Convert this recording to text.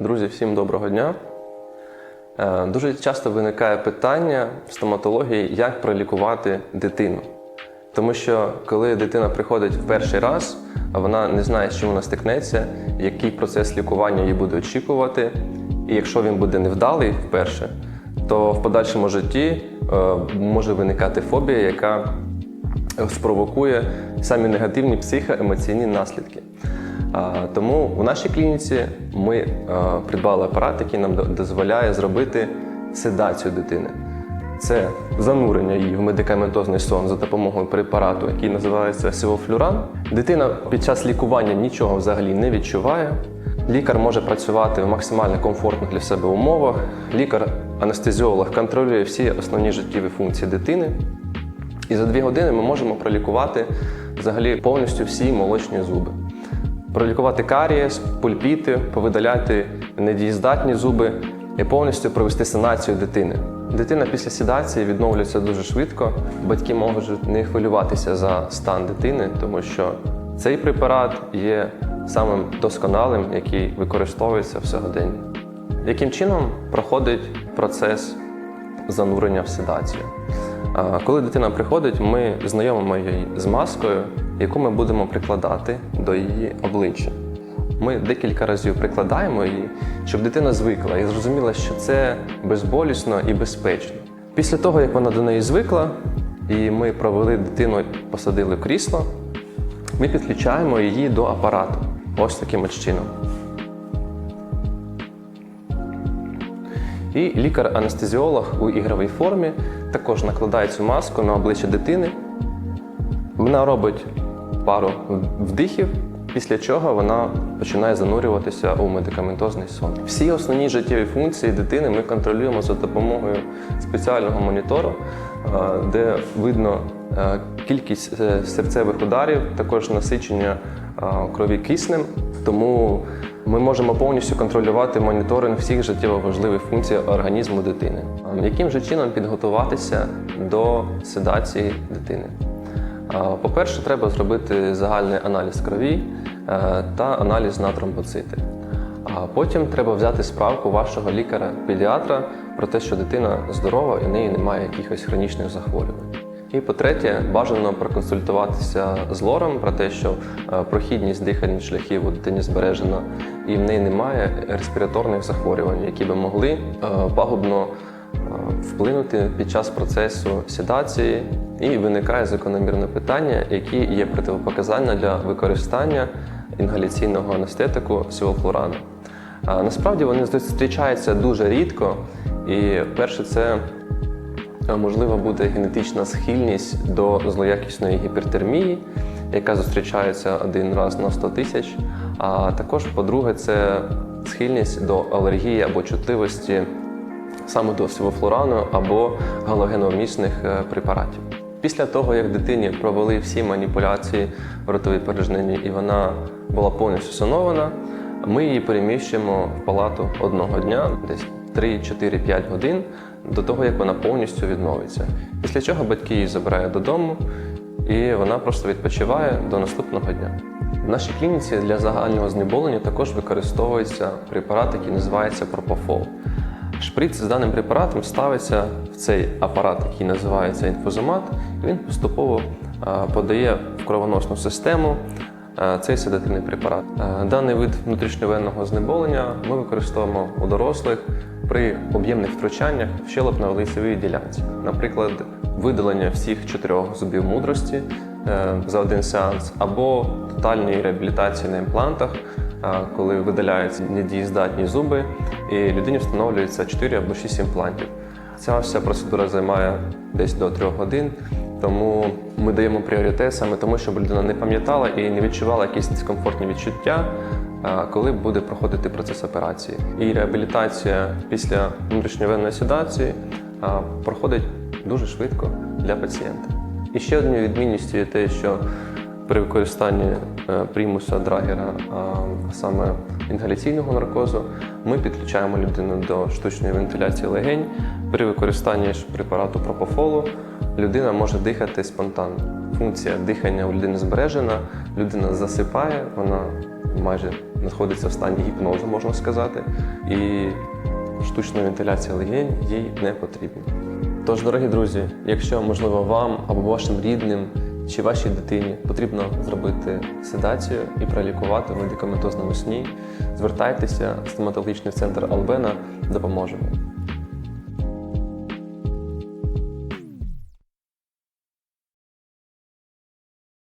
Друзі, всім доброго дня. Е, Дуже часто виникає питання в стоматології, як пролікувати дитину. Тому що коли дитина приходить в перший раз, вона не знає, з чим вона стикнеться, який процес лікування її буде очікувати. І якщо він буде невдалий вперше, то в подальшому житті е, може виникати фобія, яка спровокує самі негативні психоемоційні наслідки. Тому у нашій клініці ми е, придбали апарат, який нам дозволяє зробити седацію дитини. Це занурення її в медикаментозний сон за допомогою препарату, який називається сивофлюран. Дитина під час лікування нічого взагалі не відчуває. Лікар може працювати в максимально комфортних для себе умовах. Лікар-анестезіолог контролює всі основні життєві функції дитини. І за дві години ми можемо пролікувати взагалі повністю всі молочні зуби. Пролікувати карієс, пульпіти, повидаляти недієздатні зуби і повністю провести санацію дитини. Дитина після седації відновлюється дуже швидко. Батьки можуть не хвилюватися за стан дитини, тому що цей препарат є самим досконалим, який використовується в сьогоденні. Яким чином проходить процес занурення в седацію? Коли дитина приходить, ми знайомимо її з маскою, яку ми будемо прикладати до її обличчя. Ми декілька разів прикладаємо її, щоб дитина звикла і зрозуміла, що це безболісно і безпечно. Після того, як вона до неї звикла, і ми провели дитину, посадили в крісло, ми підключаємо її до апарату. Ось таким от чином. І лікар-анестезіолог у ігровій формі також накладає цю маску на обличчя дитини. Вона робить пару вдихів, після чого вона починає занурюватися у медикаментозний сон. Всі основні життєві функції дитини ми контролюємо за допомогою спеціального монітору, е, де видно е, кількість е, серцевих ударів, також насичення крові киснем. Тому ми можемо повністю контролювати моніторинг всіх життєво важливих функцій організму дитини. Яким же чином підготуватися до седації дитини? По-перше, треба зробити загальний аналіз крові е, та аналіз на тромбоцити. А потім треба взяти справку вашого лікаря-педіатра про те, що дитина здорова і в неї немає якихось хронічних захворювань. І по-третє, бажано проконсультуватися з лором про те, що е, прохідність дихальних шляхів у дитині збережена, і в неї немає респіраторних захворювань, які би могли е, пагубно вплинути під час процесу седації, і виникає закономірне питання, які є противопоказання для використання інгаляційного анестетику сівофлурану. Насправді вони зустрічаються дуже рідко, і перше це е, можливо буде генетична схильність до злоякісної гіпертермії, яка зустрічається один раз на 100 тисяч. А також, по-друге, це схильність до алергії або чутливості саме до сивофлурану або галогеновмісних е, препаратів. Після того, як дитині провели всі маніпуляції в ротовій порожнині і вона була повністю санована, ми її переміщуємо в палату одного дня, десь 3-4-5 годин до того, як вона повністю відновиться. Після чого батьки її забирають додому, і вона просто відпочиває до наступного дня. В нашій клініці для загального знеболення також використовується препарат, який називається Пропофол. Шприц з даним препаратом ставиться в цей апарат, який називається інфузомат, і він поступово е, подає в кровоносну систему е, цей седативний препарат. Е, Даний вид внутрішньовенного знеболення ми використовуємо у дорослих при об'ємних втручаннях в щелепно-лицевій ділянці. Наприклад, видалення всіх чотирьох зубів мудрості за один сеанс, або тотальної реабілітації на імплантах, коли видаляються недієздатні зуби, і людині встановлюється 4 або 6 імплантів. Ця вся процедура займає десь до 3 годин, тому ми даємо пріоритет саме тому, щоб людина не пам'ятала і не відчувала якісь дискомфортні відчуття, коли буде проходити процес операції. І реабілітація після внутрішньовенної седації проходить дуже швидко для пацієнта. І ще однією відмінністю є те, що при використанні примуса, драгера, а саме інгаляційного наркозу, ми підключаємо людину до штучної вентиляції легень. При використанні препарату пропофолу людина може дихати спонтанно. Функція дихання у людини збережена, людина засипає, вона майже знаходиться в стані гіпнозу, можна сказати, і штучна вентиляція легень їй не потрібна. Тож, дорогі друзі, якщо можливо вам або вашим рідним чи вашій дитині потрібно зробити седацію і пролікувати в медикаментозному сні, звертайтеся в стоматологічний центр Албена, допоможемо.